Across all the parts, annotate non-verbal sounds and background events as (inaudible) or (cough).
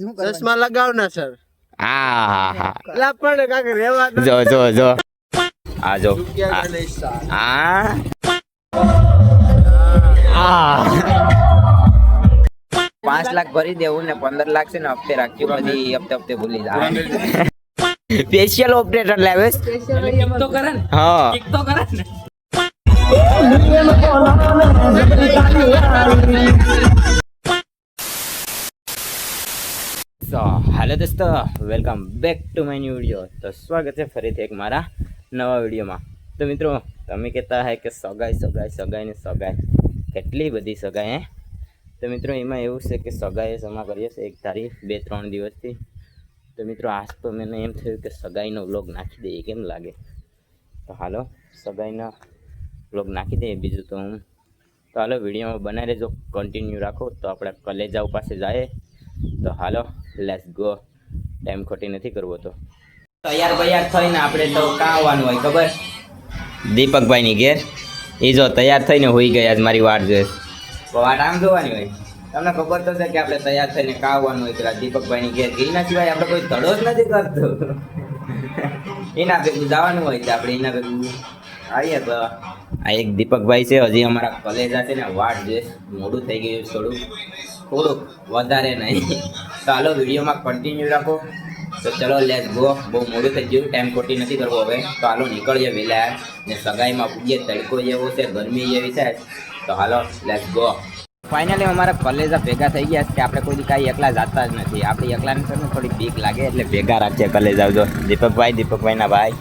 ચશ્મા લગાવ ના સર. હા હા હા પણ કાંઈક રહેવા જો જો જો. આ જો. આ. કે નહીં સાર? આ. આ. પાંચ લાખ ભરી દેવું ને પંદર લાખ છે ને હપ્તે રાખ્યું બધી હપ્તે હપ્તે ભૂલી જાય. સ્પેશિયલ ઓપરેટર લેવે તો કરે ને હા તો કરે ને સો હાલો દોસ્તો welcome back to my new video તો સ્વાગત છે ફરીથી એક મારા નવા વિડીયોમાં. તો મિત્રો, તમે કહેતા હે કે સગાઈ સગાઈ સગાઈ ને સગાઈ. કેટલી બધી સગાઈ હે? તો મિત્રો, એમાં એવું છે કે સગાઈ જમા કરીએ છીએ એક તારીખ, બે, ત્રણ દિવસથી. તો મિત્રો, આજ તો મને એમ થયું કે સગાઈનો વ્લોગ નાખી દઈએ, કેમ લાગે? તો હાલો, સગાઈનો વ્લોગ નાખી દઈએ. બીજું તો હું તો હાલો, વિડીયોમાં બનાવી દેજો કન્ટિન્યુ રાખો, તો આપણે કલેજાઓ પાસે જાય. તો હાલો લેટ્સ ગો ટાઈમ ખોટી નથી કરવો તો. તૈયાર બૈયાર થઈને આપણે તો કાં આવવાનું હોય ખબર? દીપકભાઈની ઘેર. એ જો તૈયાર થઈને હોઈ ગયા જ મારી વાટ જોઈએ તો વાટ આમ જોવાની હોય. તમને ખબર તો છે કે આપણે તૈયાર થઈને કાં આવવાનું હોય પેલા દીપકભાઈની ઘેર. એના સિવાય આપણે કોઈ ધડો જ નથી કરતો. એના ભેગું જવાનું હોય તો આપણે એના ભેગું. આવીએ તો. આ એક દીપકભાઈ છે હજી અમારા કોલેજ છે ને વાટ જોઈએ મોડું થઈ ગયું થોડું. થોડુંક વધારે નહીં. ચાલો વિડીયોમાં કન્ટિન્યુ રાખો. તો ચલો લેસ ગો બહુ મોડું થઈ ગયું ટાઈમ ખોટી નથી કરવો હવે. તો હાલો, નીકળીએ વહેલા. ને સગાઈમાં પૂગીએ તડકો જેવો છે, ગરમી જેવી છે. તો હાલો લેસ ગો ફાઇનલી અમારા કલેજા ભેગા થઈ ગયા છે કે આપણે કોઈ કાંઈ એકલા જાતા જ નથી. આપણે એકલાને છે ને થોડી બીક લાગે, એટલે ભેગા રાખીએ કલેજ આવજો. દીપકભાઈ, દીપકભાઈના ભાઈ.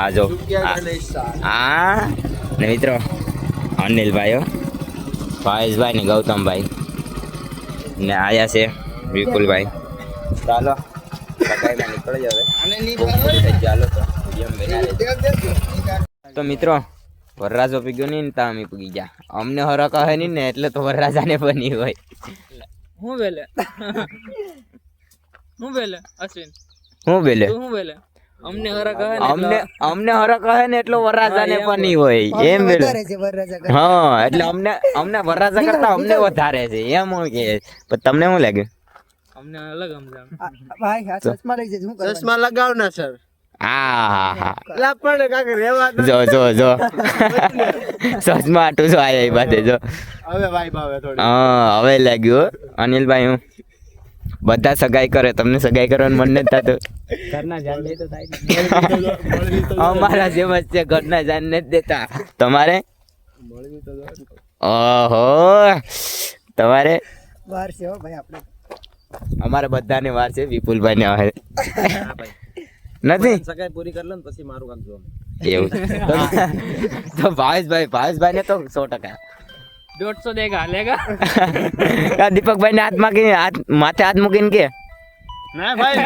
આ જો ચૂક્યા આ કે નહીં સાર? આ, ને મિત્રો અનિલભાઈઓ ભાવેશભાઈ ને ગૌતમભાઈ. ને આયા છે વિપુલભાઈ. ચાલો સગાઈમાં નીકળી ગયું. તો. મિત્રો વરરાજો પીગ્યો નહીં ને તા અમે પૂગી ગયા. અમને હરક કહે નહીં ને એટલે તો વરરાજાને બની હોય. હું વેલે? હું વેલે અશ્વિન? હું બેલે હું વેલે? અમને હરા કહે ને અમને અમને હરક કહે ને એટલો વરરાજાને બની હોય. એમ વરરાજા. હા એટલે અમને અમને વરરાજા કરતા અમને વધારે છે. એમ હું કે. પણ તમને શું લાગ્યું? અમને અલગ સમજાવ ભાઈ આ ચશ્મા લઈ જજો શું ચશ્મા લગાવ ના સર એટલે પણ હવે લાગ્યું અનિલભાઈ હું? બધા સગાઈ કરે તમને સગાઈ કરવાનું મન નથી થતું. ઘરના જાન લે તો થાય અમારા જેમ જ છે ઘરના જાન નથી દેતા. તમારે? ઓહો. તમારે? વાર છે ભાઈ આપણે. અમારે બધાને વાર છે વિપુલભાઈ ને હવે નથી? સગાઈ પૂરી કરી લો ને પછી મારું કામ જોવાનું. એવું. તો ભાવેશભાઈ ભાવેશભાઈ ને તો સો ટકા. દોઢસો દેગા હાલેગા (laughs) દીપકભાઈ ને હાથ માગીને હાથ માથે હાથ મૂકીને કે? ના ભાઈ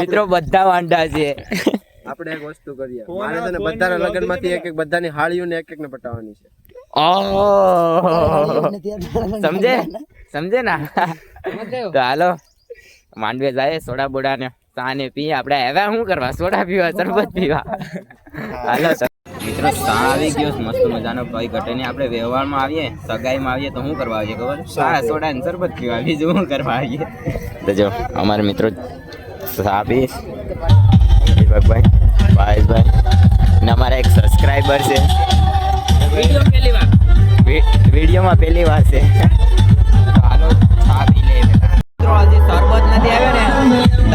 મિત્રો બધા વાંડા છે. આપણે એક વસ્તુ કરીએ. મારે તને બધાના લગ્નમાંથી એક એક બધાની હાળીઓને એક એક ને પટાવવાની છે ઓહ સમજે? સમજે? ના તો હાલો. માંડવે જાય સોડા બોડા ને ચા ને પી આપણે હવે શું કરવા? સોડા પીવા શરબત પીવા. હાલો મિત્રો સા આવી ગયો મસ્ત મજાનો ભાઈ ઘટે આપણે વ્યવહારમાં આવીએ સગાઈમાં આવીએ તો શું કરવા આવીએ ખબર? સા સોડા ને શરબત પીવા. બીજું શું કરવા આવીએ? તો જો અમારા મિત્રો સા પી. દીપકભાઈ ભાઈ ને અમારા એક સબસ્ક્રાઈબર છે. વીડિયો પહેલી વાર. વિ- વિડીયોમાં પહેલી વાર છે.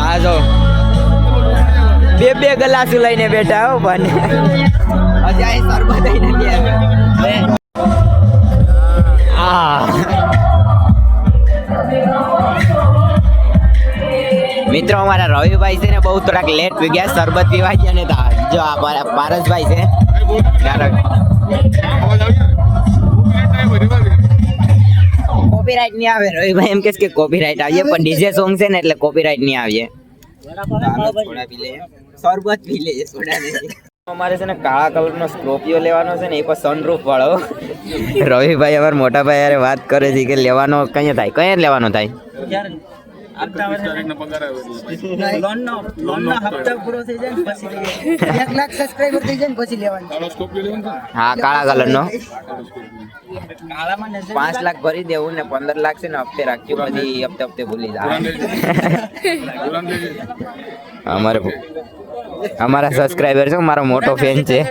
ને તાજો બે બે ગ્લાસ લઈને બેઠા હો બને અહીં શરબત આ. મિત્રો, અમારા રવિભાઈ છે ને બહુ થોડાક લેટ થઈ ગયા, શરબત પીવા ગયા ને જો આ પારસભાઈ છે. કોપીરાઈટ નહીં આવે રવિભાઈ, એમ કે કોપીરાઈટ આવીએ, પણ ડીજે સોંગ છે ને એટલે કોપીરાઈટ નહીં આવીએ. શરબત પી લે સોડા અમારે છે ને કાળા કલરનો સ્કોર્પિયો લેવાનો છે ને, એ પણ સનરૂફ વાળો. રવિભાઈ અમારા મોટા ભાઈ યારે વાત કરે છે કે લેવાનો કઈ થાય? કઈ લેવાનો થાય? (laughs) એક લાખ સબસ્ક્રાઇબર થઈ જાય ને પછી લેવાનું. હા કાળા કલરનો પાંચ લાખ ભરી દેવું ને પંદર લાખ છે ને હપ્તે રાખ્યું બધી હપ્તે હપ્તે ભૂલી જાય અમારે અમારા સબસ્ક્રાઇબર છે મારો મોટો ફેન છે.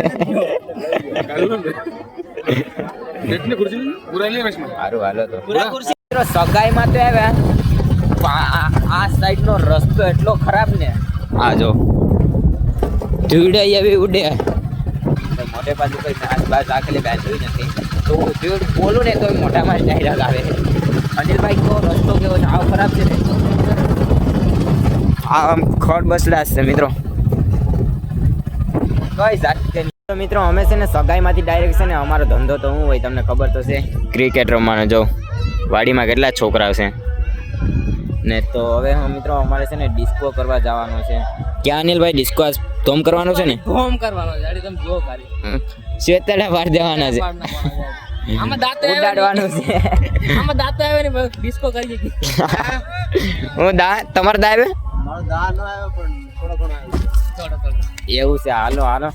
સારું હાલો તો. સગાઈમાં તો આવ્યા. આ- સાઈડનો રસ્તો એટલો ખરાબ ને. આ જો. ધૂળ એવી ઉડે. મોટે બાજુ કોઈ નાચ બાજ આખલી બેઠું નથી. તો હું ધૂળ બોલું ને તો મોટામાં જ ડાયલોગ આવે. અનિલભાઈ તો રસ્તો કેવો છે? આવો ખરાબ છે ને? આ આમ ખડ બસડા છે મિત્રો. કઈ જાત મિત્રો અમે છે ને સગાઈમાંથી ડાયરેક્ટ છે ને અમારો ધંધો તો શું હોય તમને ખબર તો છે. ક્રિકેટ રમવાનો જો. વાડીમાં કેટલા છોકરાઓ છે? ને તો હવે હું મિત્રો અમારે છે ને ડિસ્કો કરવા જવાનો છે. ક્યાં અનિલભાઈ ડિસ્કો આજ ધોમ કરવાનો છે ને? ધોમ કરવાનો છે. અડી તમે જો કરી. શ્વેતલા વાર દેવાના છે? પાડ. આમાં દાંત ઉડાડવાનું છે. આમાં દાંત આવે ને ડિસ્કો કરી (laughs) હું દા તમારે દા આવે મારો દા ન આવે પણ થોડો ઘણો આવે થોડો થોડો. એવું છે. હાલો હાલો.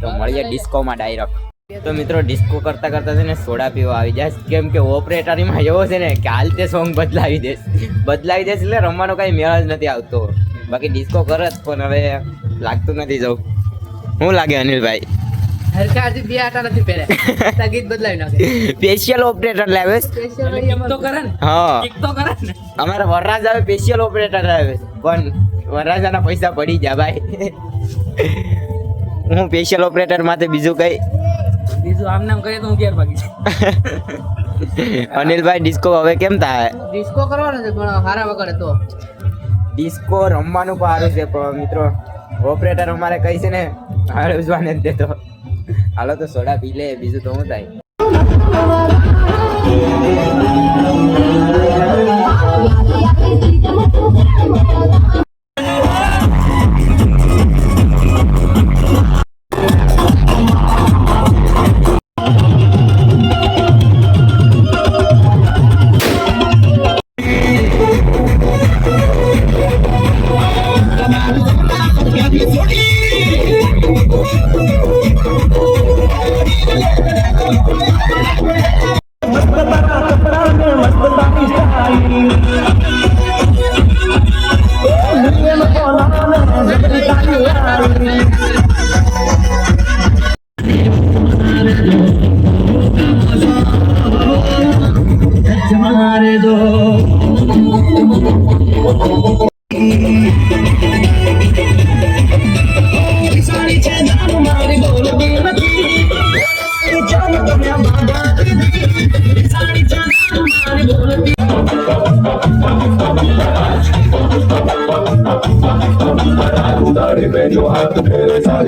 તો મળીએ ડિસ્કોમાં ડાયરેક્ટ તો મિત્રો ડિસ્કો કરતા કરતા છે ને સોડા પીવા આવી જાય કેમ કે ઓપરેટરીમાં એવો છે ને કે હાલ તે સોંગ બદલાવી દેશ. બદલાવી દેશ એટલે રમવાનો કાંઈ મેળ જ નથી આવતો. બાકી ડિસ્કો કરે જ પણ હવે લાગતું નથી જવું. શું લાગે અનિલભાઈ? હરખાથી બે આટા નથી પહેર્યા. (laughs) ગીત બદલાવી નાખે. સ્પેશિયલ ઓપરેટર લાવે તો કરે ને. હા. તો કરે ને. અમારે વરરાજા આવે સ્પેશિયલ ઓપરેટર આવે પણ વરરાજાના પૈસા પડી જાય ભાઈ. હું સ્પેશિયલ ઓપરેટર માટે બીજું કઈ બીજું આમ નામ કરીએ તો હું ઘેર ભાગી (laughs) અનિલભાઈ ડિસ્કો હવે કેમ થાય? ડિસ્કો કરવાનો છે પણ હારા વગર તો. ડિસ્કો રમવાનું પણ સારું છે પણ મિત્રો ઓપરેટર અમારે કહી છે ને હારે ઉજવાને જ દેતો. હાલો તો સોડા પી લે બીજું તો શું થાય?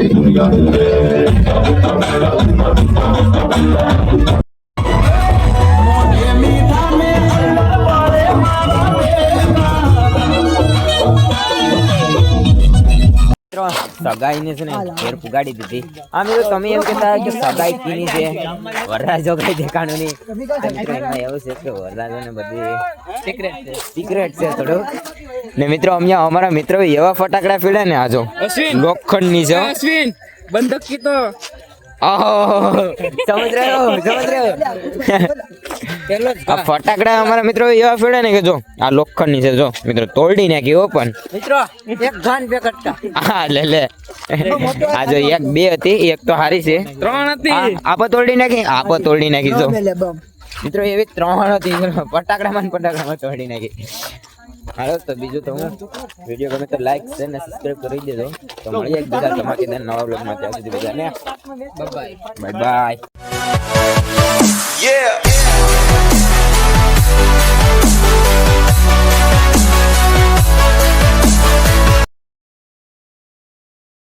dünya. સગાઈને છે ને ઘેર પુગાડી દીધી. આમ એવું તમે એમ કહેતા કે સગાઈ કીની છે? વરરાજો કઈ દેખાણું નહીં. એમાં એવું છે કે વરરાજોને બધી સિક્રેટ છે. સિક્રેટ છે થોડું. ને મિત્રો અહીંયા અમારા મિત્રો એવા ફટાકડા ફીડે ને આજો. અશ્વિન. લોખંડની છે હો. અશ્વિન બંદૂક કી તો આહો સમજ રહ્યો સમજ રહ્યો. આ ફટાકડા અમારા મિત્રો એવા ફેડે ને કે જો આ લોખંડની છે જો. મિત્રો તોડી નાખી હો પણ મિત્રો એક ઘાન બે કટકા. હા લે લે. આ જો એક બે હતી એક તો હારી છે. ત્રણ હતી. આપો તોડી નાખી આપો તોડી નાખી જો. મિત્રો એવી ત્રણ હતી ફટાકડામાં ફટાકડા માં તોડી નાખી. હાલો તો બીજું તો હું વીડિયો ગમે તો લાઈક શેર ને સબસ્ક્રાઇબ કરી દેજો. તો મળીએ એક બીજા ધમાકેદાર નવા બ્લોગમાં ત્યાં સુધી બધાને બાય. Bye bye.